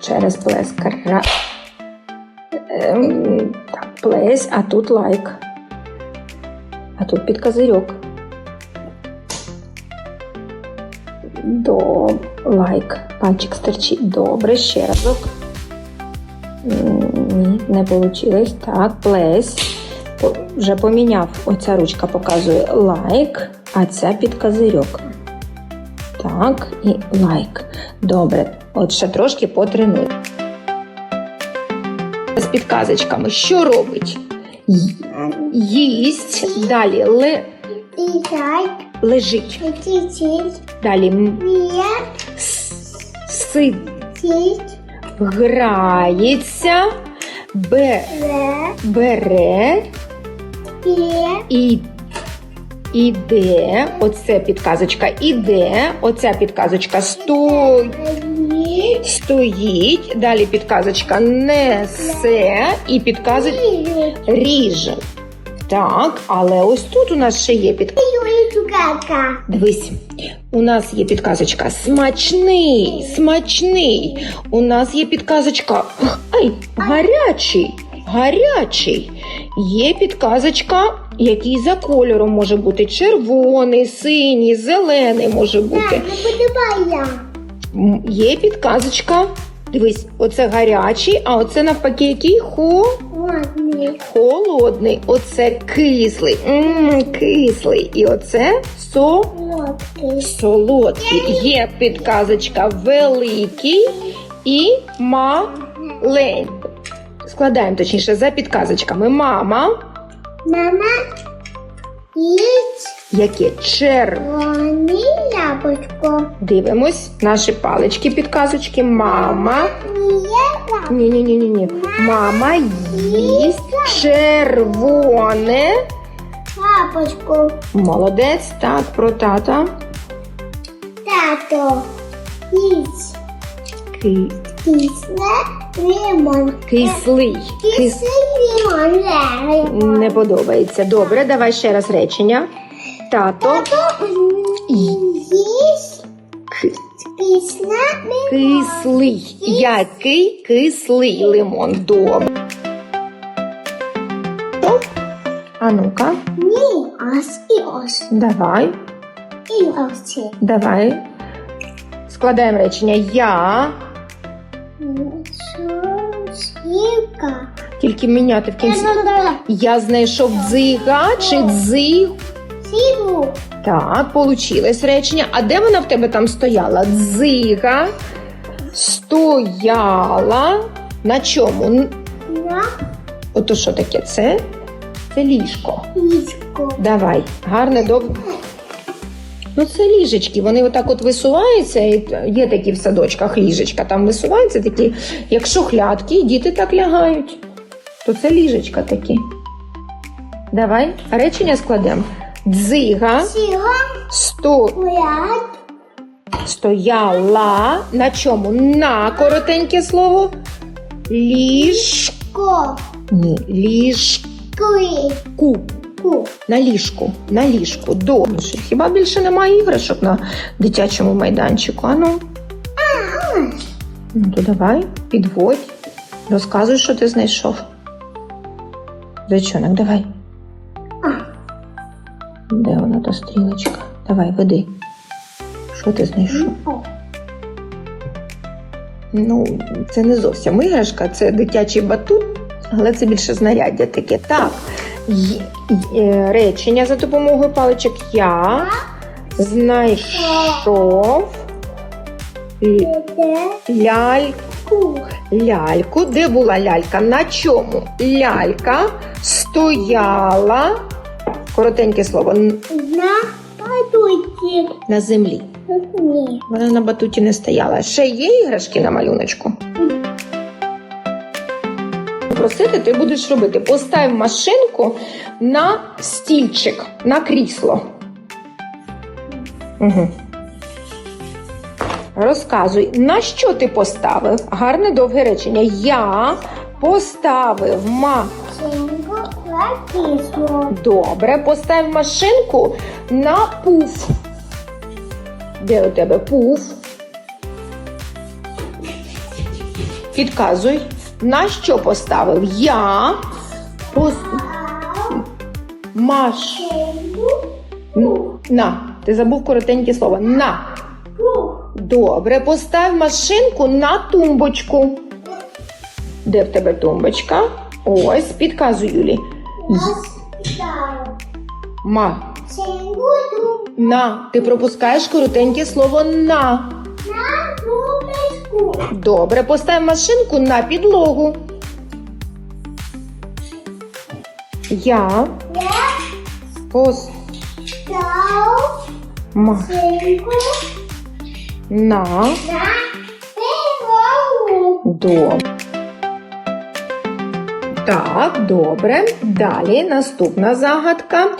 Через плес. Кра... Ем, так, плесь, а тут лайк. А тут під козирьок. До лайк. Пальчик стерчить. Добре, ще разок. Ні, не вийшло. Так, плесь. Вже поміняв. Оця ручка показує лайк, а ця під козирьок. Так, і лайк. Добре. От ще трошки потренуй. З підказочками. Що робить? Їсть. Далі ле, лежить. Далі м- с-. Грається. Бере. бере. І іде, оце підказочка іде, оця підказочка сто, стоїть, далі підказочка несе і підказочка ріже. Так, але ось тут у нас ще є підказочка. Тугака. Дивись, у нас є підказочка смачний, смачний. У нас є підказочка ай, гарячий, гарячий. Є підказочка, який за кольором може бути червоний, синій, зелений може бути. не подобая. Є підказочка. Дивись, оце гарячий, а оце навпаки, який хо. Ладно. Холодний, оце кислий, м кислий. І оце со Лодки. солодкий. Є підказочка великий і маленький. Складаємо точніше за підказочками. Мама, Мама, есть яке чер. червоне яблочко. Дивимось наші палички, підказочки. Мама. Ні, ні, ні, ні, ні. Мама їсть червоне. Яблочко. Молодець, так, про тата. Тато. Їсть. Ки- Кисле лимон. Кислий. Кис... Кислий лимон. Не подобається. Добре, давай ще раз речення. Тато Їсть кисле лимон. кислий. Який кислий лимон. Добре. А ну-ка, Ні, ось і ось. давай, І ось. давай. Складаємо речення. Я. Сушівка. Тільки міняти в кінці. Я знайшов дзига чи дзиг. Сігу. Так, получилось речення. А де вона в тебе там стояла? Дзига стояла на чому? На Ото що таке? Це? Це ліжко. ліжко. Давай, гарне доб... Ну, це ліжечки. Вони отак от висуваються. І є такі в садочках ліжечка, там висуваються такі, як шухлядки, і діти так лягають. То це ліжечка такі. Давай, речення складемо. Дзига сто... Стояла на чому? На коротеньке слово. Ліж... Ко. Ні, ліжку. Ку. На ліжку. На ліжку. Добре. Хіба більше немає іграшок на дитячому майданчику? Ану. Ну, то давай, підводь. Розказуй, що ти знайшов. Зайчонок, давай. Де вона та стрілочка? Давай, веди. Що ти знайшов? Ну, це не зовсім іграшка, це дитячий батут, але це більше знаряддя таке. Так, й- е, речення за допомогою паличок я знайшов л- Де. ляльку. Де була лялька? На чому? Лялька стояла. Коротеньке слово н- На подуйки. на землі. Ні. Вона на батуті не стояла. Ще є іграшки на малюночку? Просити ти будеш робити. Постав машинку на стільчик, на крісло. Угу. Розказуй, на що ти поставив? Гарне довге речення. Я поставив ма. Сінку. Лакісно. Добре, постав машинку на пуф. Де у тебе пуф? Підказуй. На що поставив? Я пос... маш. На. Ти забув коротеньке слово. На. Добре, постав машинку на тумбочку. Де в тебе тумбочка? Ось, підказуй Юлі. Ма. На. Ти пропускаєш коротеньке слово на. Добре, постав машинку на підлогу. Я пос машинку на до. Так, добре. Далі наступна загадка.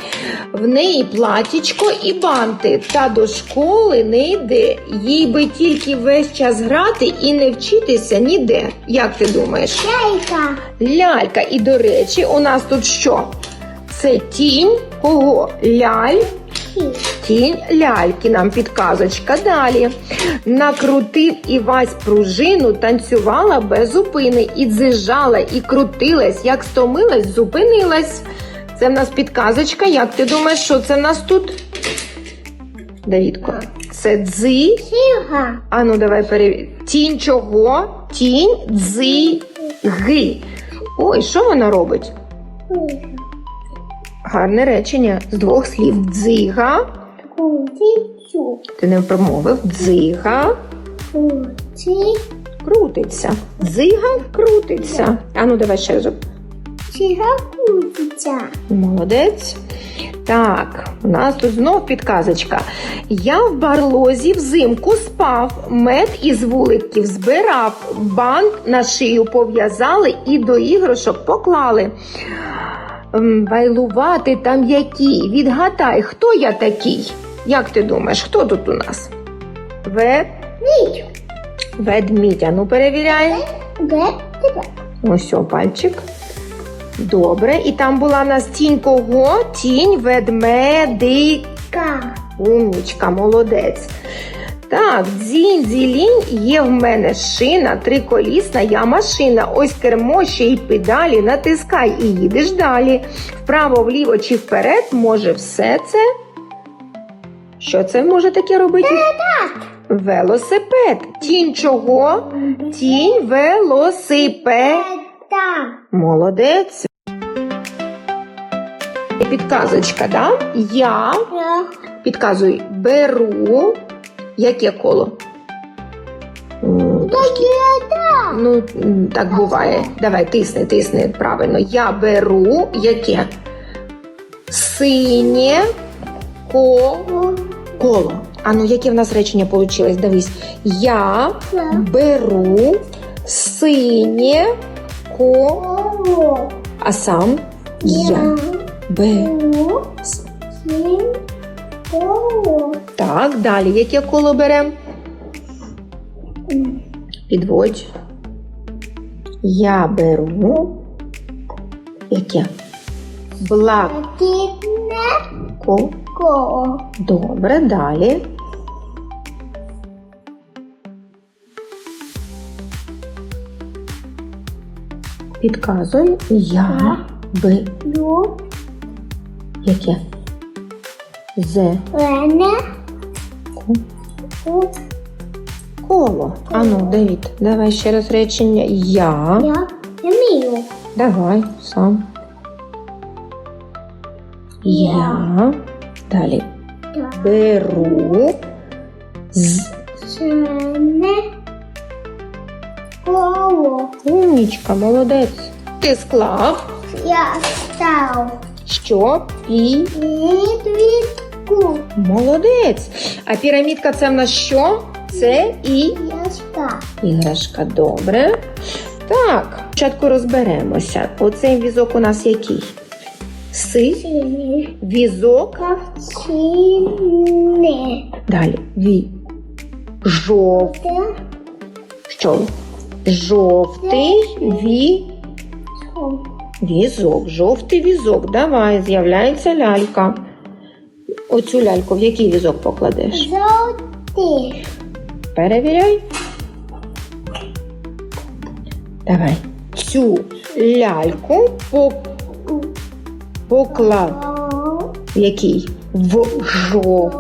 В неї платічко і банти, та до школи не йде. Їй би тільки весь час грати і не вчитися ніде. Як ти думаєш? Яйка. Лялька. І до речі, у нас тут що? Це тінь кого? Ляль. Тінь ляльки нам підказочка далі. Накрутив Івась пружину, танцювала без зупини, і дзижала, і крутилась, як стомилась, зупинилась. Це в нас підказочка. Як ти думаєш, що це в нас тут? Давідко. Це дзи. А ну давай перевір. Тінь чого? Тінь дзиги. Ой, що вона робить? Гарне речення з двох слів. Дзига. Кутицю. Ти не промовив. Дзига Кути. крутиться. Дзига крутиться. А ну давай ще разок. Сіга кутиця. Молодець. Так, у нас тут знов підказочка. Я в барлозі взимку спав, мед із вуликів збирав, бант на шию пов'язали і до іграшок поклали. Вайлувати там які. Відгадай, хто я такий? Як ти думаєш, хто тут у нас? Ве... Ніч. Ведмідь. А Ну перевіряй. Де? Ось о, пальчик. Добре. І там була в нас тінь кого? Тінь ведмедика. Ка. Умнічка, молодець. Так, дзінь, дзілінь, є в мене шина, триколісна, я машина. Ось кермо ще й педалі, натискай і їдеш далі. Вправо, вліво чи вперед, може все це. Що це може таке робити? Велосипед. Тінь чого? Тінь велосипед. Молодець. Підказочка, да? Я підказую, беру. Яке коло? М, Ну, так буває. Давай, тисни, тисни правильно. Я беру яке? Синє ко... коло. А ну, яке в нас речення вийшло? Дивись. Я беру синє ко... Ого. А сам я беру. Сім. Ого. Так, далі яке коло беремо? Підводь. Я беру. Яке? Блако. Тітне ко. Добре, далі. Підказуй. Я би. Ю. Яке? Зе. Лене. Ку. Коло. Ану, Давід, давай ще раз речення. Я. Я. Я вмію. Давай сам. Я. Далі. Беру. З. Сене. Коло. Умнічка, молодець. Ти склав, Я став. що пі. Підвідку. Молодець. А пірамідка це в нас що? Це і став. іграшка. Добре. Так, спочатку розберемося. Оцей візок у нас який? Си. Візок. Кавчине. Далі. Ві. Жов. Що? Жовтий ві. Візок. Жовтий візок. Давай, з'являється лялька. Оцю ляльку в який візок покладеш? Жовтий. Перевіряй. Давай. Цю ляльку по- поклав. Який? В жов.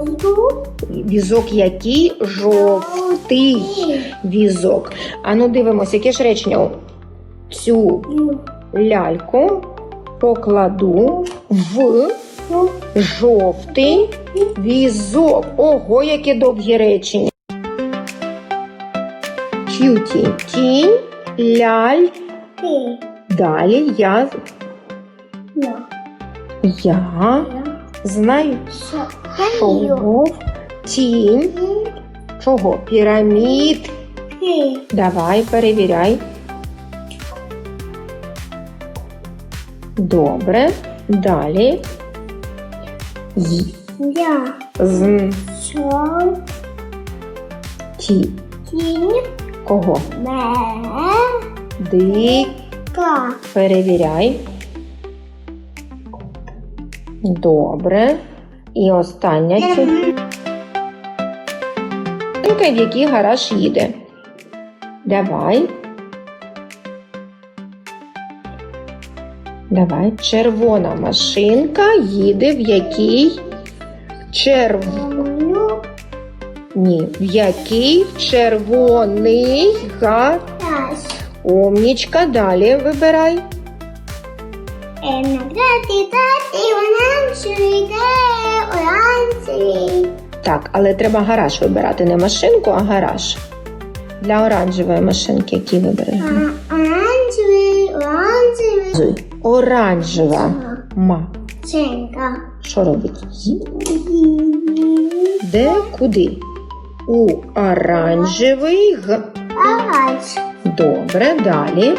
Візок який? Жовтий візок. А ну дивимося, яке ж речення? Цю ляльку покладу в жовтий візок. Ого, яке довгі речення. Ч'ю тінь? Тінь, ляль. Далі я, Я. знаю, що тінь. Чого? Пірамід. Давай, перевіряй. Добре. Далі. Я. З ті. Тінь. Кого? Ме. Ди. Перевіряй. Добре. І остання цю. в який гараж їде. Давай. Давай. Червона машинка їде в який черв... Ні, в який червоний га. Тась. Умнічка, далі вибирай. Еміграти таті оранжевий, де оранжевий. Так, але треба гараж вибирати. Не машинку, а гараж. Для оранжевої машинки, який вибереш? Оранжевий, оранжевий. Оранжева. Ма. Ченка. Що робить? Де куди? У оранжевий г. Агач. Добре, далі.